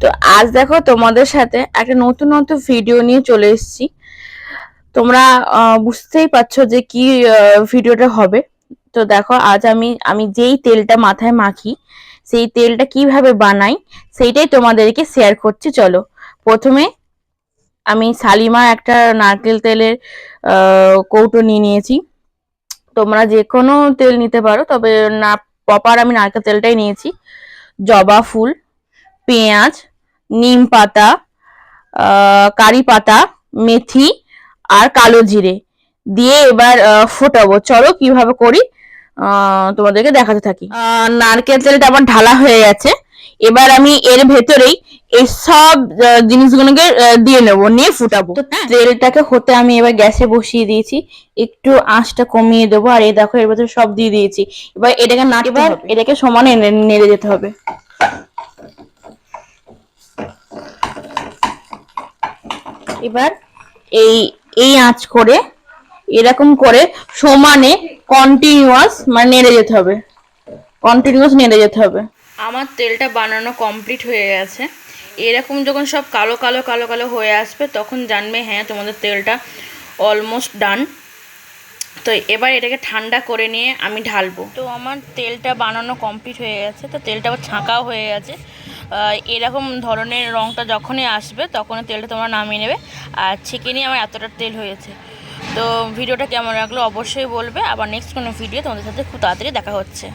তো আজ দেখো তোমাদের সাথে একটা নতুন নতুন ভিডিও নিয়ে চলে এসেছি। তোমরা বুঝতেই পারছ যে কি ভিডিওটা হবে। তো দেখো, আজ আমি আমি যেই তেলটা মাথায় মাখি, সেই তেলটা কীভাবে বানাই, সেইটাই তোমাদেরকে শেয়ার করছি, চলো। প্রথমে আমি শালিমার একটা নারকেল তেলের কৌটো নিয়ে নিয়েছি। তোমরা যে কোনো তেল নিতে পারো, তবে না প্রপার আমি নারকেল তেলটাই নিয়েছি। জবা ফুল। পেঁয়াজ নিম পাতা কারি পাতা মেথি আর কালো জিরে দিয়ে এবার ফোটাবো। চলো কীভাবে করি? তোমাদেরকে দেখাতে থাকি। নারকেল তেলটা আমার ঢালা হয়ে গেছে। এবার আমি এর ভেতরেই এই সব জিনিসগুলোকে দিয়ে নেব নিয়ে ফুটাবো। তো তেলটাকে হতে আমি এবার গ্যাসে বসিয়ে দিয়েছি। একটু আঁচটা কমিয়ে দেবো। আর এই দেখো এর ভেতরে সব দিয়ে দিয়েছি। এবার এটাকে না এবার এটাকে সমানে নেড়ে যেতে হবে। এবার এই এই আঁচ করে এরকম করে সমানে কন্টিনিউয়াস মানে নেড়ে যেতে হবে। কন্টিনিউয়াস নেড়ে যেতে হবে। আমার তেলটা বানানো কমপ্লিট হয়ে গেছে। এরকম যখন সব কালো কালো কালো কালো হয়ে আসবে, তখন জানবে হ্যাঁ তোমাদের তেলটা অলমোস্ট ডান তো এবার এটাকে ঠান্ডা করে নিয়ে আমি ঢালবো। তো আমার তেলটা বানানো কমপ্লিট হয়ে গেছে। তো তেলটা আবার ছাঁকাও হয়ে গেছে। এরকম ধরনের রঙটা যখনই আসবে তখন তেলটা তোমরা নামিয়ে নেবে। আর ছেঁকে নিয়ে আমার এতটা তেল হয়েছে। তো ভিডিওটা কেমন লাগল অবশ্যই বলবে। আবার নেক্সট কোনো ভিডিও তোমাদের সাথে খুব তাড়াতাড়ি দেখা হচ্ছে।